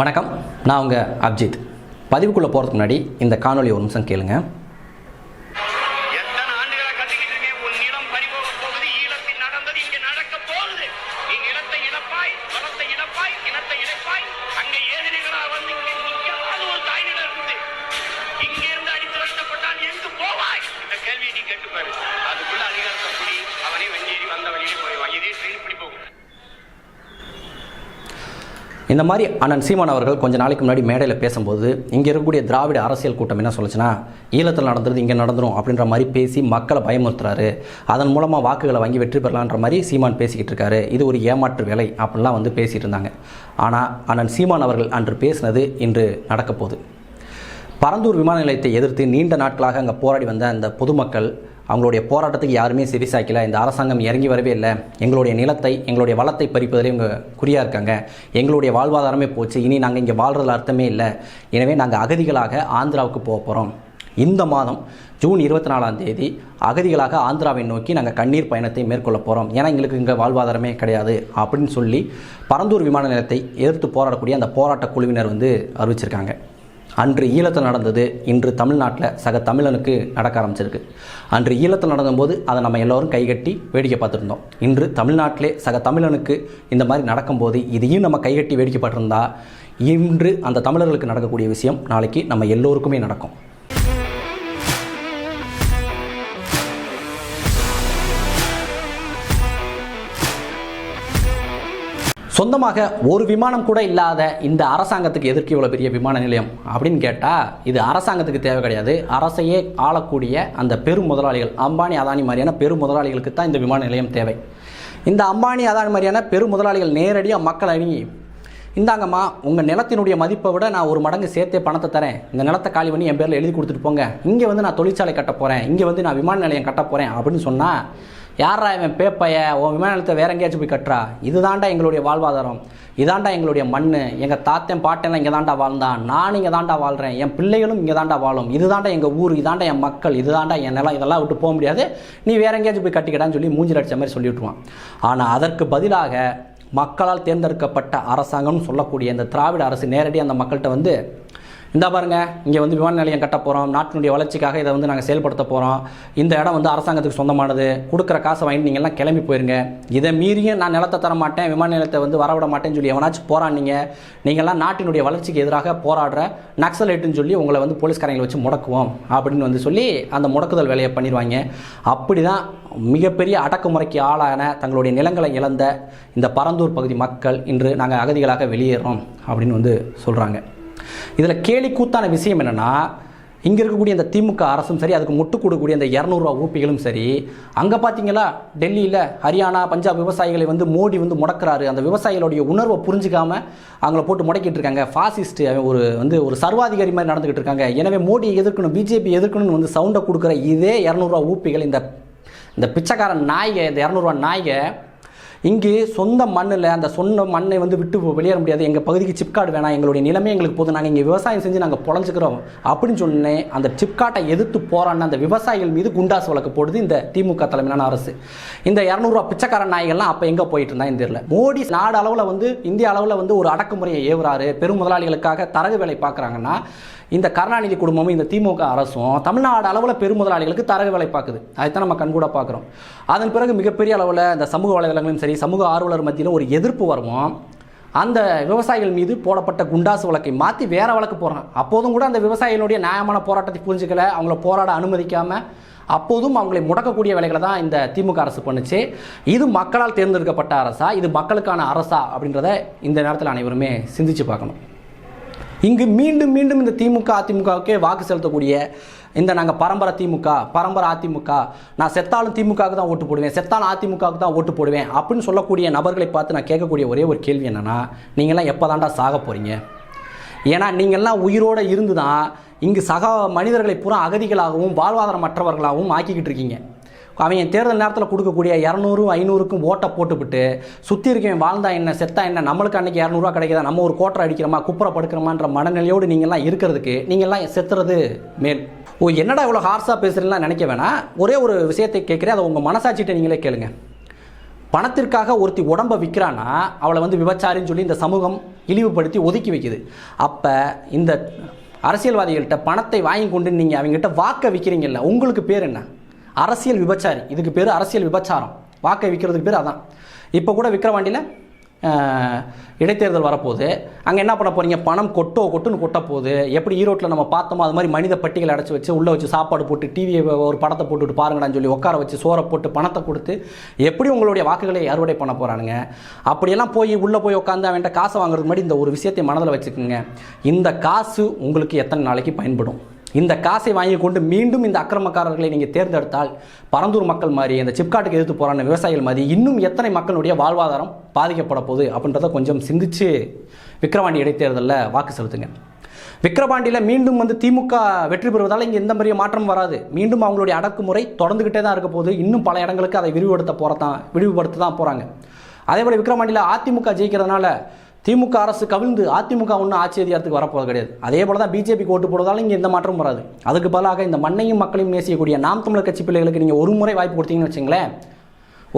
வணக்கம். நான் உங்கள் அப்ஜித். பதிவுக்குள்ளே போகிறதுக்கு முன்னாடி இந்த காணொலி ஒரு நிமிஷம் கேளுங்க. எத்தனை ஆண்டுகளை இந்த மாதிரி அண்ணன் சீமான் அவர்கள் கொஞ்சம் நாளைக்கு முன்னாடி மேடையில் பேசும்போது இங்கே இருக்கக்கூடிய திராவிட அரசியல் கூட்டம் என்ன சொல்லுச்சுன்னா ஈழத்தில் நடந்தது இங்கே நடந்துடும் அப்படின்ற மாதிரி பேசி மக்களை பயமுறுத்துறாரு. அதன் மூலமாக வாக்குகளை வாங்கி வெற்றி பெறலான்ற மாதிரி சீமான் பேசிக்கிட்டு இருக்காரு. இது ஒரு ஏமாற்று வேலை அப்படின்லாம் வந்து பேசிகிட்டு இருந்தாங்க. ஆனால் அண்ணன் சீமான் அவர்கள் அன்று பேசினது இன்று நடக்கப்போகுது. பரந்தூர் விமான நிலையத்தை எதிர்த்து நீண்ட நாட்களாக அங்கே போராடி வந்த அந்த பொதுமக்கள் அவங்களுடைய போராட்டத்துக்கு யாருமே செவிசாய்க்கல. இந்த அரசாங்கம் இறங்கி வரவே இல்லை. எங்களுடைய நிலத்தை எங்களுடைய வளத்தை பறிப்பதிலே இவங்க குறியாக இருக்காங்க. எங்களுடைய வாழ்வாதாரமே போச்சு. இனி நாங்கள் இங்கே வாழ்றதுல அர்த்தமே இல்லை. எனவே நாங்கள் அகதிகளாக ஆந்திராவுக்கு போக போகிறோம் இந்த மாதம் ஜூன் இருபத்தி நாலாம் தேதி அகதிகளாக ஆந்திராவை நோக்கி நாங்கள் கண்ணீர் பயணத்தை மேற்கொள்ள போகிறோம் ஏன்னா எங்களுக்கு இங்கே வாழ்வாதாரமே கிடையாது. அப்படின்னு சொல்லி பரந்தூர் விமான நிலையத்தை எதிர்த்து போராடக்கூடிய அந்த போராட்ட குழுவினர் வந்து அறிவிச்சிருக்காங்க. அன்று ஈழத்தில் நடந்தது இன்று தமிழ்நாட்டில் சக தமிழனுக்கு நடக்க ஆரம்பிச்சிருக்கு. அன்று ஈழத்தில் நடந்தபோது அதை நம்ம எல்லோரும் கைகட்டி வேடிக்கை பார்த்துருந்தோம். இன்று தமிழ்நாட்டிலே சக தமிழனுக்கு இந்த மாதிரி நடக்கும்போது இதையும் நம்ம கைகட்டி வேடிக்கை பார்த்துருந்தா இன்று அந்த தமிழர்களுக்கு நடக்கக்கூடிய விஷயம் நாளைக்கு நம்ம எல்லோருக்குமே நடக்கும். சொந்தமாக ஒரு விமானம் கூட இல்லாத இந்த அரசாங்கத்துக்கு எதிர்க்கு இவ்வளோ பெரிய விமான நிலையம் அப்படின்னு கேட்டால் இது அரசாங்கத்துக்கு தேவை கிடையாது. அரசையே ஆளக்கூடிய அந்த பெரும் முதலாளிகள் அம்பானி அதானி மாதிரியான பெரும் முதலாளிகளுக்கு தான் இந்த விமான நிலையம் தேவை. இந்த அம்பானி அதானி மாதிரியான பெரும் முதலாளிகள் நேரடியாக மக்கள் அணுகி இந்தாங்கம்மா உங்கள் நிலத்தினுடைய மதிப்பை விட நான் ஒரு மடங்கு சேர்த்தே பணத்தை தரேன். இந்த நிலத்தை காலி பண்ணி என் பேரில் எழுதி கொடுத்துட்டு போங்க. இங்கே வந்து நான் தொழிற்சாலை கட்ட போகிறேன் இங்கே வந்து நான் விமான நிலையம் கட்ட போகிறேன் அப்படின்னு சொன்னால் யாரா இவன் பேப்பைய உன் விமானத்தை வேற எங்கேயாச்சும் போய் கட்டுறா? இதுதான்டா எங்களுடைய வாழ்வாதாரம். இதாண்டா எங்களுடைய மண் எங்கள் தாத்தன் பாட்டெல்லாம் இங்கே தாண்டா வாழ்ந்தான். நான் இங்கே தாண்டா வாழ்கிறேன் என் பிள்ளைகளும் இங்கே தாண்டா வாழும். இதுதாண்டா எங்கள் ஊர் இதாண்டா என் மக்கள் இதுதாண்டா என் நிலம். இதெல்லாம் விட்டு போக முடியாது. நீ வேற எங்கேயாச்சும் போய் கட்டிக்கிட்டான்னு சொல்லி மூஞ்சில் அடித்த மாதிரி சொல்லிவிட்டுருவான் ஆனால் அதற்கு பதிலாக மக்களால் தேர்ந்தெடுக்கப்பட்ட அரசாங்கம்னு சொல்லக்கூடிய இந்த திராவிட அரசு நேரடியாக அந்த மக்கள்கிட்ட வந்து இந்த பாருங்க இங்கே வந்து விமான நிலையம் கட்ட போகிறோம் நாட்டினுடைய வளர்ச்சிக்காக இதை வந்து நாங்கள் செயல்படுத்த போகிறோம் இந்த இடம் வந்து அரசாங்கத்துக்கு சொந்தமானது. கொடுக்குற காசை வாங்கிட்டு நீங்கள்லாம் கிளம்பி போயிருங்க. இதை மீறியும் நான் நிலத்தை தர மாட்டேன் விமான நிலையத்தை வந்து வரவிட மாட்டேன்னு சொல்லி எவனாச்சும் போராடினீங்க. நீங்கள்லாம் நாட்டினுடைய வளர்ச்சிக்கு எதிராக போராடுற நக்சலைட்டுன்னு சொல்லி உங்களை வந்து போலீஸ்காரங்களை வச்சு முடக்குவோம் அப்படின்னு வந்து சொல்லி அந்த முடக்குதல் வேலையை பண்ணிடுவாங்க. அப்படி தான் மிகப்பெரிய அடக்குமுறைக்கு ஆளான தங்களுடைய நிலங்களை இழந்த இந்த பரந்தூர் பகுதி மக்கள் இன்று நாங்கள் அகதிகளாக வெளியேறோம் அப்படின்னு வந்து சொல்கிறாங்க இதில் கேலி கூத்தான விஷயம் என்னென்னா இங்கே இருக்கக்கூடிய இந்த திமுக அரசும் சரி அதுக்கு முட்டு கொடுக்கக்கூடிய அந்த இரநூறுவா ஊப்பிகளும் சரி அங்கே பார்த்தீங்களா டெல்லியில் ஹரியானா பஞ்சாப் விவசாயிகளை வந்து மோடி வந்து முடக்கிறாரு. அந்த விவசாயிகளுடைய உணர்வை புரிஞ்சுக்காம அவங்கள போட்டு முடக்கிட்டு இருக்காங்க. ஃபாசிஸ்ட் ஒரு வந்து ஒரு சர்வாதிகாரி மாதிரி நடந்துக்கிட்டு இருக்காங்க. எனவே மோடியை எதிர்க்கணும் பிஜேபி எதிர்க்கணும்னு வந்து சவுண்டை கொடுக்குற இதே இரநூறுவா ஊப்பிகள் இந்த இந்த பிச்சைக்காரன் நாயகை இந்த இரநூறுவா நாயகை இங்கே சொந்த மண்ணில் அந்த சொன்ன மண்ணை வந்து விட்டு வெளியேற முடியாது. எங்கள் பகுதிக்கு சிப்காடு வேணாம். எங்களுடைய நிலைமை எங்களுக்கு போதும். நாங்கள் இங்கே விவசாயம் செஞ்சு நாங்கள் பொழஞ்சுக்கிறோம். அப்படின்னு சொன்னேன் அந்த சிப்காட்டை எதிர்த்து போராடின அந்த விவசாயிகள் மீது குண்டாசு வழக்கு போடுது இந்த திமுக தலைமையிலான அரசு. இந்த இரநூறுவா பிச்சைக்கார நாய்கள்லாம் அப்போ எங்கே போயிட்டு இருந்தா தெரியல. மோடி நாடு அளவில் வந்து இந்திய அளவில் வந்து ஒரு அடக்குமுறையை ஏவுறாரு. பெரும் முதலாளிகளுக்காக தரகு வேலை பார்க்குறாங்கன்னா இந்த கருணாநிதி குடும்பமும் இந்த திமுக அரசும் தமிழ்நாடு அளவில் பெருமுதலாளிகளுக்கு தரகு வேலை பார்க்குது அதைத்தான் நம்ம கண்கூட பார்க்குறோம் அதன் பிறகு மிகப்பெரிய அளவில் இந்த சமூக வலைதளங்களும் சரி சமூக ஆர்வலர் மத்தியில் ஒரு எதிர்ப்பு வருவோம் அந்த விவசாயிகள் மீது போடப்பட்ட குண்டாசு வழக்கை மாற்றி வேற வழக்கு போடுறாங்க. அப்போதும் கூட அந்த விவசாயிகளுடைய நியாயமான போராட்டத்தை புரிஞ்சுக்கல. அவங்கள போராட அனுமதிக்காமல் அப்போதும் அவங்களை முடக்கக்கூடிய வேலைகளை தான் இந்த திமுக அரசு பண்ணுச்சு. இது மக்களால் தேர்ந்தெடுக்கப்பட்ட அரசா? இது மக்களுக்கான அரசா? அப்படின்றத இந்த நேரத்தில் அனைவருமே சிந்திச்சு பார்க்கணும். இங்கு மீண்டும் மீண்டும் இந்த திமுக அதிமுகவுக்கே வாக்கு செலுத்தக்கூடிய இந்த நாங்கள் பரம்பரை திமுக பரம்பரை அதிமுக. நான் செத்தாலும் திமுகவுக்கு தான் ஓட்டு போடுவேன். செத்தாலும் அதிமுகவுக்கு தான் ஓட்டு போடுவேன். அப்படின்னு சொல்லக்கூடிய நபர்களை பார்த்து நான் கேட்கக்கூடிய ஒரே ஒரு கேள்வி என்னென்னா நீங்கள்லாம் எப்போ தாண்டா சாக போகிறீங்க ஏன்னா நீங்கள்லாம் உயிரோடு இருந்து தான் இங்கு சக மனிதர்களை பூரா அகதிகளாகவும் வாழ்வாதாரமற்றவர்களாகவும் ஆக்கிக்கிட்டு இருக்கீங்க. அவங்க தேர்தல் நேரத்தில் கொடுக்கக்கூடிய இரநூறு ஐநூறுக்கும் ஓட்டை போட்டுவிட்டு சுற்றி இருக்கவன் வாழ்ந்தா என்ன செத்தா என்ன நம்மளுக்கு அன்றைக்கி இரநூறுவா கிடைக்குதா? நம்ம ஒரு கோட்டை அடிக்கிறோமா குப்புற படுக்கிறோமான்ற மனநிலையோடு நீங்கள்லாம் இருக்கிறதுக்கு நீங்கள்லாம் செத்துறது மேல். ஓ என்னடா இவ்வளோ ஹார்ஸாக பேசுகிறீங்களா நினைக்க வேணாம் ஒரே ஒரு விஷயத்தை கேட்குறேன் அதை உங்கள் மனசாட்சிட்ட நீங்களே கேளுங்க. பணத்திற்காக ஒருத்தி உடம்ப விற்கிறான்னா அவளை வந்து விபச்சாரின்னு சொல்லி இந்த சமூகம் இழிவுபடுத்தி ஒதுக்கி வைக்குது. அப்போ இந்த அரசியல்வாதிகள்கிட்ட பணத்தை வாங்கி கொண்டு நீங்கள் அவங்ககிட்ட வாக்க விற்கிறீங்கல்ல உங்களுக்கு பேர் என்ன? அரசியல் விபச்சாரி. இதுக்கு பேர் அரசியல் விபச்சாரம். வாக்கை விற்கிறதுக்கு பேர் அதான். இப்போ கூட விக்கிரவாண்டியில் இடைத்தேர்தல் வரப்போகுது. அங்கே என்ன பண்ண போகிறீங்க பணம் கொட்டோ கொட்டுன்னு கொட்ட போகுது. எப்படி ஈரோட்டில் நம்ம பார்த்தோமோ அது மாதிரி மனித பட்டிகள் அடைச்சி வச்சு உள்ளே வச்சு சாப்பாடு போட்டு டிவியை ஒரு படத்தை போட்டுட்டு பாருங்கடான்னு சொல்லி உட்கார வச்சு சோறை போட்டு பணத்தை கொடுத்து எப்படி உங்களுடைய வாக்குகளை அறுவடை பண்ண போகிறானுங்க அப்படியெல்லாம் போய் உள்ளே போய் உட்காந்து அவன்கிட்ட காசை வாங்குறதுக்கு முன்னாடி இந்த ஒரு விஷயத்தை மனதில் வச்சுக்கோங்க. இந்த காசு உங்களுக்கு எத்தனை நாளைக்கு பயன்படும்? இந்த காசை வாங்கி கொண்டு மீண்டும் இந்த அக்கிரமக்காரர்களை நீங்கள் தேர்ந்தெடுத்தால் பரந்தூர் மக்கள் மாதிரி இந்த சிப்காட்டுக்கு எதிர்த்து போராடின விவசாயிகள் மாதிரி இன்னும் எத்தனை மக்களுடைய வாழ்வாதாரம் பாதிக்கப்பட போகுது அப்படின்றத கொஞ்சம் சிந்திச்சு விக்ரவாண்டி இடைத்தேர்தலில் வாக்கு செலுத்துங்க. விக்ரவாண்டியில் மீண்டும் வந்து திமுக வெற்றி பெறுவதால் இங்கே எந்த மாதிரியும் மாற்றம் வராது. மீண்டும் அவங்களுடைய அடக்குமுறை தொடர்ந்துக்கிட்டே தான் இருக்க போகுது. இன்னும் பல இடங்களுக்கு அதை விரிவுபடுத்த போகிறதான் விரிவுபடுத்த தான் போகிறாங்க அதே போல் விக்கிரவாண்டியில் அதிமுக ஜெயிக்கிறதுனால திமுக அரசு கவிழ்ந்து அதிமுக ஒன்றும் ஆட்சி அதிகாரத்துக்கு வரப்போவது கிடையாது. அதே போல தான் பிஜேபிக்கு ஓட்டு போடுவதாலும் இங்கே எந்த மாற்றமும் வராது. அதுக்கு பதிலாக இந்த மண்ணையும் மக்களையும் நேசியக்கூடிய நாம் தமிழர் கட்சி பிள்ளைகளுக்கு நீங்கள் ஒரு முறை வாய்ப்பு கொடுத்தீங்கன்னு வச்சுங்களேன்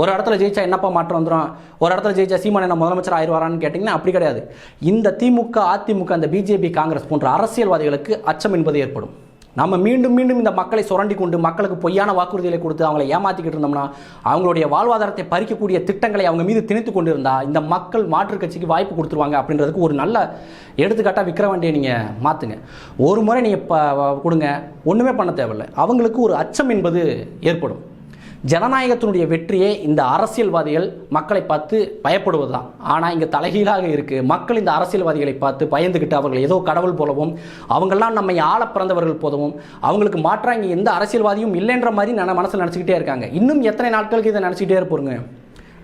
ஒரு இடத்துல ஜெயிச்சா என்னப்பா மாற்றம் வந்துடும் ஒரு இடத்துல ஜெயிச்சா சீமான் என்ன முதலமைச்சர் ஆயிடுவாரான்னு கேட்டிங்கன்னா அப்படி கிடையாது. இந்த திமுக அதிமுக அந்த பிஜேபி காங்கிரஸ் போன்ற அரசியல்வாதிகளுக்கு அச்சம் என்பது ஏற்படும். நம்ம மீண்டும் மீண்டும் இந்த மக்களை சுரண்டி கொண்டு மக்களுக்கு பொய்யான வாக்குறுதிகளை கொடுத்து அவங்களை ஏமாத்திக்கிட்டு இருந்தோம்னா அவங்களுடைய வாழ்வாதாரத்தை பறிக்கக்கூடிய திட்டங்களை அவங்க மீது திணித்து கொண்டிருந்தா இந்த மக்கள் மாற்றுக் கட்சிக்கு வாய்ப்பு கொடுத்துருவாங்க அப்படின்றதுக்கு ஒரு நல்ல எடுத்துக்காட்டாக விக்கிரவாண்டியை நீங்கள் மாற்றுங்க ஒரு முறை நீங்கள் ப கொடுங்க. ஒன்றுமே பண்ண தேவையில்லை. அவங்களுக்கு ஒரு அச்சம் என்பது ஏற்படும். ஜனநாயகத்தினுடைய வெற்றியே இந்த அரசியல்வாதிகள் மக்களை பார்த்து பயப்படுவது தான் ஆனால் இங்கே தலைகீழாக இருக்குது மக்கள் இந்த அரசியல்வாதிகளை பார்த்து பயந்துக்கிட்டு அவர்கள் ஏதோ கடவுள் போலவும் அவங்கெல்லாம் நம்மை ஆள பிறந்தவர்கள் போலவும் அவங்களுக்கு மாற்றாங்க. எந்த அரசியல்வாதியும் இல்லைன்ற மாதிரி நான் மனசில் நினச்சிக்கிட்டே இருக்காங்க. இன்னும் எத்தனை நாட்களுக்கு இதை நினச்சிக்கிட்டே இருப்போங்க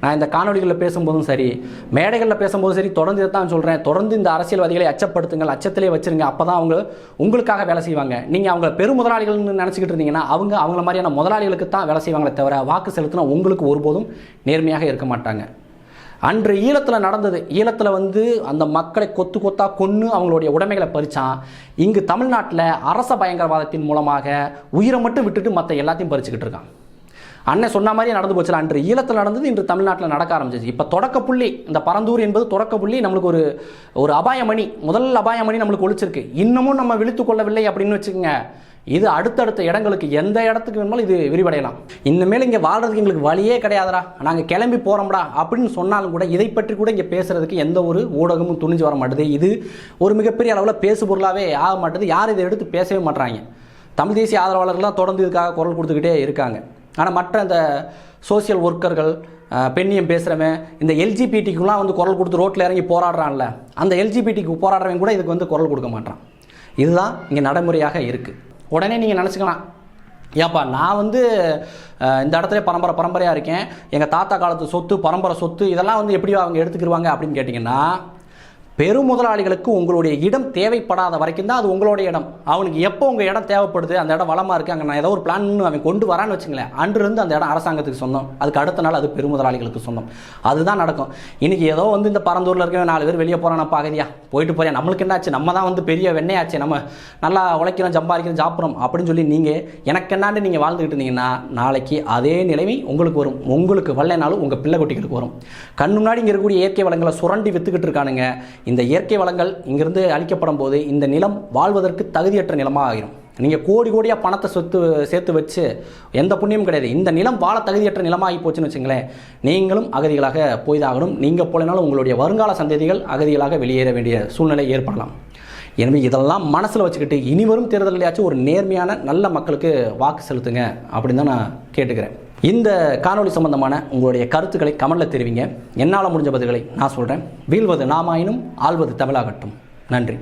நான் இந்த காணொலிகளில் பேசும்போதும் சரி மேடைகளில் பேசும்போதும் சரி தொடர்ந்து தான் சொல்கிறேன் தொடர்ந்து இந்த அரசியல்வாதிகளை அச்சப்படுத்துங்கள் அச்சத்திலே வச்சிருங்க. அப்போ தான் அவங்க உங்களுக்காக வேலை செய்வாங்க. நீங்கள் அவங்க பெரும் முதலாளிகள்னு நினச்சிக்கிட்டு இருந்தீங்கன்னா அவங்க அவங்கள மாதிரியான முதலாளிகளுக்கு தான் வேலை செய்வாங்களே தவிர வாக்கு செலுத்தினா உங்களுக்கு ஒருபோதும் நேர்மையாக இருக்க மாட்டாங்க. அன்று ஈழத்தில் நடந்தது. ஈழத்தில் வந்து அந்த மக்களை கொத்து கொத்தாக கொன்று அவங்களுடைய உடைமைகளை பறித்தான் இங்கு தமிழ்நாட்டில் அரச பயங்கரவாதத்தின் மூலமாக உயிரை மட்டும் விட்டுட்டு மற்ற எல்லாத்தையும் பறிச்சுக்கிட்டு இருக்கான். அண்ணன் சொன்ன மாதிரியே நடந்து போச்சு அன்று ஈழத்தில் நடந்தது இன்று தமிழ்நாட்டில் நடக்க ஆரம்பிச்சிச்சு. இப்போ தொடக்க புள்ளி இந்த பரந்தூர் என்பது தொடக்க புள்ளி நம்மளுக்கு ஒரு ஒரு அபாயமணி முதல் அபாயமணி நம்மளுக்கு ஒழிச்சிருக்கு. இன்னமும் நம்ம விழித்து கொள்ளவில்லை அப்படின்னு வச்சுக்கோங்க. இது அடுத்தடுத்த இடங்களுக்கு எந்த இடத்துக்கு வேணுமாலும் இது விரிவடையலாம். இனிமேல் இங்கே வாழ்றதுக்கு எங்களுக்கு வழியே கிடையாதுடா. நாங்கள் கிளம்பி போகிறோம்டா அப்படின்னு சொன்னாலும் கூட இதை பற்றி கூட இங்கே பேசுறதுக்கு எந்த ஒரு ஊடகமும் துணிஞ்சு வர மாட்டுது. இது ஒரு மிகப்பெரிய அளவில் பேசு பொருளாகவே ஆக மாட்டுது. யாரும் இதை எடுத்து பேசவே மாட்டுறாங்க தமிழ் தேசிய ஆதரவாளர்கள்லாம் தொடர்ந்து இதுக்காக குரல் கொடுத்துக்கிட்டே இருக்காங்க. ஆனால் மற்ற இந்த சோஷியல் ஒர்க்கர்கள் பெண்ணியம் பேசுகிறவன் இந்த எல்ஜிபிடிக்குலாம் வந்து குரல் கொடுத்து ரோட்டில் இறங்கி போராடுறான்ல அந்த எல்ஜிபிடிக்கு போராடுறவன் கூட இதுக்கு வந்து குரல் கொடுக்க மாட்டான். இதுதான் இங்கே நடைமுறையாக இருக்குது உடனே நீங்கள் நினச்சிக்கலாம் ஏப்பா நான் வந்து இந்த இடத்துல பரம்பரை பரம்பரையாக இருக்கேன். எங்கள் தாத்தா காலத்து சொத்து பரம்பரை சொத்து இதெல்லாம் வந்து எப்படி அவங்க எடுத்துக்கிருவாங்க அப்படின்னு கேட்டிங்கன்னா பெரும் முதலாளிகளுக்கு உங்களுடைய இடம் தேவைப்படாத வரைக்கும் தான் அது உங்களுடைய இடம். அவனுக்கு எப்போ உங்கள் இடம் தேவைப்படுது அந்த இடம் வளமாக இருக்குது அங்கே நான் ஏதோ ஒரு பிளான் அவன் கொண்டு வரான்னு வச்சுங்களேன் அன்றிருந்து அந்த இடம் அரசாங்கத்துக்கு சொந்தம். அதுக்கு அடுத்த நாள் அது பெரும் முதலாளிகளுக்கு சொந்தம். அதுதான் நடக்கும். இன்னைக்கு ஏதோ வந்து இந்த பரந்தூரில் இருக்க நாலு பேர் வெளியே போகிறான் பாகதியா போயிட்டு போறியா? நம்மளுக்கு என்னாச்சு? நம்ம தான் வந்து பெரிய வெண்ணையாச்சு. நம்ம நல்லா உழைக்கிறோம் சம்பாதிக்கிறோம் சாப்பிட்றோம் அப்படின்னு சொல்லி நீங்கள் எனக்கு என்னாண்டு நீங்கள் வாழ்ந்துக்கிட்டு இருந்தீங்கன்னா நாளைக்கு அதே நிலைமை உங்களுக்கு வரும். உங்களுக்கு வரலைனாலும் உங்கள் பிள்ளை குட்டிகளுக்கு வரும். கண் முன்னாடி இங்கே இருக்கக்கூடிய இயற்கை வளங்களை சுரண்டி வித்துக்கிட்டு இருக்கானுங்க. இந்த இயற்கை வளங்கள் இங்கிருந்து அழிக்கப்படும் போது இந்த நிலம் வாழ்வதற்கு தகுதியற்ற நிலமாக ஆகிரும். நீங்கள் கோடி கோடியாக பணத்தை சொத்து சேர்த்து வச்சு எந்த புண்ணியமும் கிடையாது. இந்த நிலம் வாழ தகுதியற்ற நிலமாகி போச்சுன்னு வச்சுங்களேன் நீங்களும் அகதிகளாக போய்தாகணும். நீங்கள் போலனாலும் உங்களுடைய வருங்கால சந்ததிகள் அகதிகளாக வெளியேற வேண்டிய சூழ்நிலை ஏற்படலாம். எனவே இதெல்லாம் மனசில் வச்சுக்கிட்டு இனி வரும் தேர்தலையாச்சும் ஒரு நேர்மையான நல்ல மக்களுக்கு வாக்கு செலுத்துங்க அப்படின்னு தான் நான் கேட்டுக்கிறேன். இந்த காணொளி சம்பந்தமான உங்களுடைய கருத்துக்களை கமெண்ட்ல தெரிவிங்க. என்னால் முடிஞ்ச பதில்களை நான் சொல்கிறேன் வீழ்வது நாமாயினும் ஆள்வது தமிழாகட்டும். நன்றி.